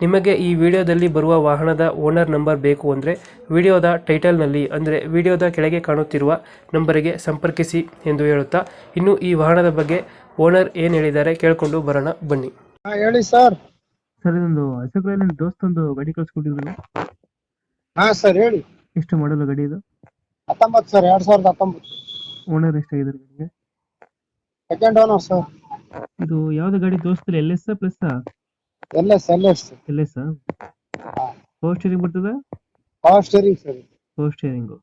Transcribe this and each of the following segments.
ನಿಮಗೆ ಈ ವಿಡಿಯೋದಲ್ಲಿ ಬರುವ ವಾಹನದ ಓನರ್ ನಂಬರ್ ಬೇಕು ಅಂದರೆ ವಿಡಿಯೋದ ಟೈಟಲ್ನಲ್ಲಿ ಅಂದರೆ ವಿಡಿಯೋದ ಕೆಳಗೆ ಕಾಣುತ್ತಿರುವ ನಂಬರಿಗೆ ಸಂಪರ್ಕಿಸಿ ಎಂದು ಹೇಳುತ್ತಾ ಇನ್ನು ಈ ವಾಹನದ ಬಗ್ಗೆ ಓನರ್ ಏನು ಹೇಳಿದ್ದಾರೆ ಕೇಳಿಕೊಂಡು ಬರೋಣ ಬನ್ನಿ. ಹಾ ಹೇಳಿ ಸರ್. ಸರ್ ಇದೊಂದು ಅಶೋಕ್ ಲೈಲ್ಯಾಂಡ್ ದೋಸ್ತ್ ಒಂದು ಗಾಡಿ ಕಳ್ಸ್ಕೊಟ್ಟಿದ್ರಲ್ಲ ಹಾ ಸರ್ ಹೇಳಿ. ಎಷ್ಟು ಮಾಡಲ್ಲ ಗಾಡಿ ಇದು? ಹತ್ತೊಂಬತ್ತು ಸರ್ ಎರಡ್ ಸಾವಿರದ ಹತ್ತೊಂಬತ್ತು. ಓನರ್ ಎಷ್ಟಾಗಿದೆ ಗಾಡಿಗೆ? Second owner sir. ಇದು ಯಾವ್ದು ಗಾಡಿ ದೋಸ್ತಲ್ಲಿ L S plus L S L S sir power steering ಬರ್ತದ? Power steering sir power steering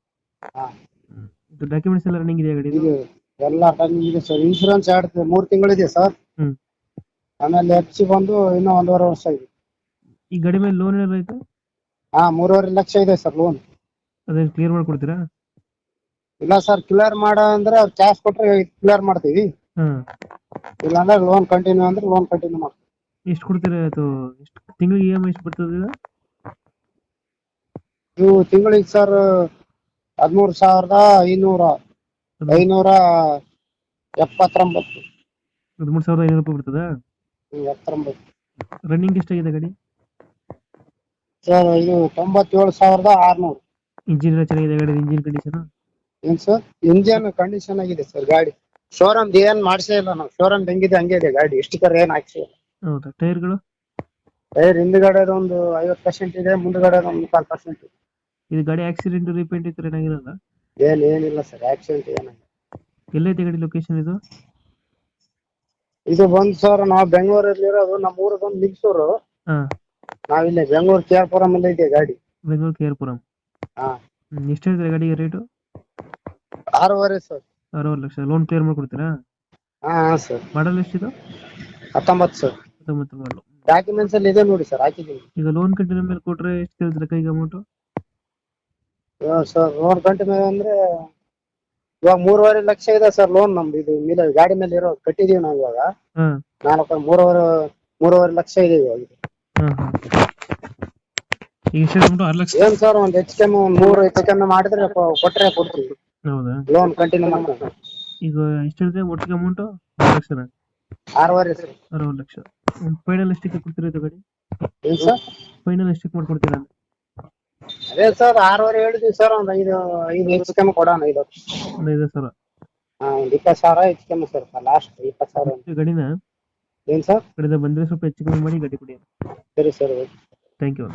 ಇದು ಡಾಕ್ಯುಮೆಂಟ್ಸ್ ಎಲ್ಲ ರನ್ನಿಂಗ್ ಇದೆಯಾ ಗಾಡಿ ಇದು ಎಲ್ಲ ರನ್ನಿಂಗ್ ಇದೆ ಸರ್ ಇನ್ಶೂರೆನ್ಸ್ ಎರಡು ಮೂರು ತಿಂಗಳಿದೆ ಸರ್ ಹ್ಮ್. ಆಮೇಲೆ ಎಫ್ ಸಿ ಬಂದು ಇನ್ನೂ ಒಂದೂವರೆ ವರ್ಷ ಇದೆ. ಈ ಗಡಿ ಮೇಲೆ ಲೋನ್ ಏನಾದ್ರು ಐತೆ ಹಾ ಮೂರುವರೆ ಲಕ್ಷ ಇದೆ ಸರ್ ಲೋನ್ ಅದೇನು ಕ್ಲಿಯರ್ ಮಾಡ್ಕೊಡ್ತೀರಾ? ಇಲ್ಲ ಸರ್ ಕ್ಲಿಯರ್ ಮಾಡ ಅಂದ್ರೆ ಅವ್ರು ಕ್ಯಾಶ್ ಕೊಟ್ರೆ ಕ್ಲಿಯರ್ ಮಾಡ್ತೀವಿ. ಹ್ಞೂ ಇಲ್ಲಾಂದ್ರೆ ಲೋನ್ ಕಂಟಿನ್ಯೂ ಅಂದ್ರೆ ಲೋನ್ ಕಂಟಿನ್ಯೂ ಮಾಡ್ತೀವಿ. ಎಷ್ಟು ಕೊಡ್ತೀರಾ ಅದು? ಎಷ್ಟು ತಿಂಗಳಿಗೆ ಇ ಎಂ ಐ ಎಷ್ಟು ಬರ್ತದೆ ಇದು ತಿಂಗಳಿಗೆ ಸರ್ ಹದಿಮೂರು ಸಾವಿರದ ಐನೂರ ಐನೂರ ಎಪ್ಪತ್ತೊಂಬತ್ತು. ಹದಿಮೂರು ಸಾವಿರದ ಐನೂರು ರೂಪಾಯಿ ಬರ್ತದಾ? ಹ್ಮ್, ಎಪ್ಪತ್ತೊಂಬತ್ತು. ರನ್ನಿಂಗ್ ಎಷ್ಟಾಗಿದೆ ಗಾಡಿ? ಸರ್ ಇದು ತೊಂಬತ್ತೇಳು ಸಾವಿರದ ಆರ್ನೂರು. ಇಂಜಿನ್ ಎಲ್ಲ ಚೆನ್ನಾಗಿದೆ ಗಾಡಿ ಇಂಜಿನ್ ಕಂಡೀಷನ್ ಏನ್ ಸರ್? ಇಂಜಿನ್ ಕಂಡೀಷನ್ ಆಗಿದೆ ಸರ್ ಗಾಡಿ. ಶೋರೂಮ್ ಏನ್ ಮಾಡ್ಸೇ ಇಲ್ಲ ನಾವು. ಶೋರೂಮ್ ಹೆಂಗಿದೆ ಹಂಗೆ ಇದೆ ಗಾಡಿ. ಸ್ಟಿಕರ್ ಏನ್ ಹಾಕ್ಸಿ ಹೌದಾ? ಟೈರ್ಗಳು? ಟೈರ್ ಹಿಂದ್ಗಡೆ ಒಂದು ಐವತ್ತು ಪರ್ಸೆಂಟ್ ಇದೆ ಮುಂದ್ಗಡೆ ಒಂದು ಮುಕ್ಕಾಲು ಪರ್ಸೆಂಟ್ ಇದೆ ಗಾಡಿ ಆಕ್ಸಿಡೆಂಟ್ ರೀಪೇಂಟ್ ಇದ್ರೆ ಏನಾಗಿರಲ್ಲ ಏನ್ ಏನಿಲ್ಲ ಸರ್ ಆಕ್ಸಿಡೆಂಟ್ ಏನಾಗಿಲ್ಲ ಎಲ್ಲೈತೆ ಗಾಡಿ ಲೊಕೇಶನ್ ಇದು? ಇದು ಬಂದು ಸರ್ ನಾವು ಬೆಂಗಳೂರಲ್ಲಿರೋದು ನಮ್ಮ ಊರು ಬಂದು ಮಿಕ್ಸೂರು ಹಾ. ನಾವಿಲ್ಲಿ ಬೆಂಗಳೂರು ಕೆ ಆರ್ ಪುರಂ ಅಲ್ಲಿ ಇದೆ ಗಾಡಿ. ಬೆಂಗಳೂರು ಕೆ ಆರ್ ಪುರಂ ಹಾ ಎಷ್ಟು ಹೇಳ್ತೀರಾ ಗಾಡಿಗೆ ರೇಟು? ಆರೂವರೆ ಸರ್. ಅರವತ್ತು ಲಕ್ಷ. ಲೋನ್ ಕ್ಲಿಯರ್ ಮಾಡ್ಕೊಡ್ತೀರಾ? ಹಾ ಸರ್. ಮಾಡಲ್ ಎಷ್ಟಿದು? ಹತ್ತೊಂಬತ್ತು ಸರ್. ಹತ್ತೊಂಬತ್ತು ಮಾಡಲು ಡಾಕ್ಯುಮೆಂಟ್ಸ್ ಅಲ್ಲಿ ಇದೆ ನೋಡಿ ಸರ್ ಹಾಕಿದೀವಿ ಈಗ ಲೋನ್ ಕಂಟಿನ ಮೇಲೆ ಕೊಟ್ರೆ ಎಷ್ಟು ಅಮೌಂಟ್ ಕೈಗೆ ಅಮೌಂಟು ಸರ್ ಲೋನ್ ಮೇಲೆ ಅಂದ್ರೆ ಇವಾಗ ಮೂರುವರೆ ಲಕ್ಷ ಇದೆ ಸರ್ ಲೋನ್ ನಮ್ದು. ಇದು ಮೇಲೆ ಗಾಡಿ ಮೇಲೆ ಇರೋ ಕಟ್ಟಿದೀವಿ ನಾವು ಇವಾಗ. ಹಾಂ. ನಾಲ್ಕು ಮೂರುವರೆ ಮೂರುವರೆ ಲಕ್ಷ ಇದೆ ಇವಾಗ ಇದು. ಹಾಂ ಹಾಂ. ಈಗ ಎಷ್ಟು ಅಮೌಂಟು ಆರು ಲಕ್ಷ. ಏನ್ ಸರ್ ಒಂದ್ ಹೆಚ್ಚು ಕಮ್ಮಿ ಒಂದ್ ಮೂರು ಹೆಚ್ಚು ಕಮ್ಮಿ ಮಾಡಿದ್ರೆ ಕೊ- ಕೊಟ್ರೆ ಕೊಡ್ತೀವಿ. ಹೌದಾ? ಲೋನ್ ಕಂಟಿನ್ಯೂ ಮಾಡ್ಕೊಂಡು ಈಗ ಎಷ್ಟು ಹೇಳ್ತೀರಾ ಒಟ್ಟಿಗೆ ಅಮೌಂಟ್ ಆರು ಲಕ್ಷನಾ? ಆರೂವರೆ ಸರ್ ಅರವತ್ತು ಲಕ್ಷ. ಫೈನಲ್ ಎಷ್ಟಕ್ಕೆ ಕೊಡ್ತೀರಾ ಇದು ಗಾಡಿ ಏನ್ ಸರ್? ಫೈನಲ್ ಎಷ್ಟಕ್ಕೆ ಮಾಡ್ಕೊಡ್ತೀರಾ ಅಂತ? ಅದೇ ಸರ್ ಆರೂವರೆ ಹೇಳಿದ್ವಿ ಸರ್ ಒಂದ್ ಐದು ಐದು ಹೆಚ್ಚು ಕಮ್ಮಿ ಕೊಡೋಣ ಐದು ಒಂದು ಐದು ಸಾವಿರ? ಹಾ ಒಂದ್ ಇಪ್ಪತ್ತು ಸಾವಿರ ಹೆಚ್ಚು ಕಮ್ಮಿ ಸರ್ ಲಾಸ್ಟ್ ಇಪ್ಪತ್ತು ಸಾವಿರ ಈ ಗಾಡಿನ? ಏನ್ ಸರ್? ಕಡೆಯಿಂದ ಬಂದರೆ ಸ್ವಲ್ಪ ಹೆಚ್ಚು ಕಮ್ಮಿ ಮಾಡಿ ಗಡಿ ಕೊಡಿ ಸರಿ ಸರ್ ಥ್ಯಾಂಕ್ ಯು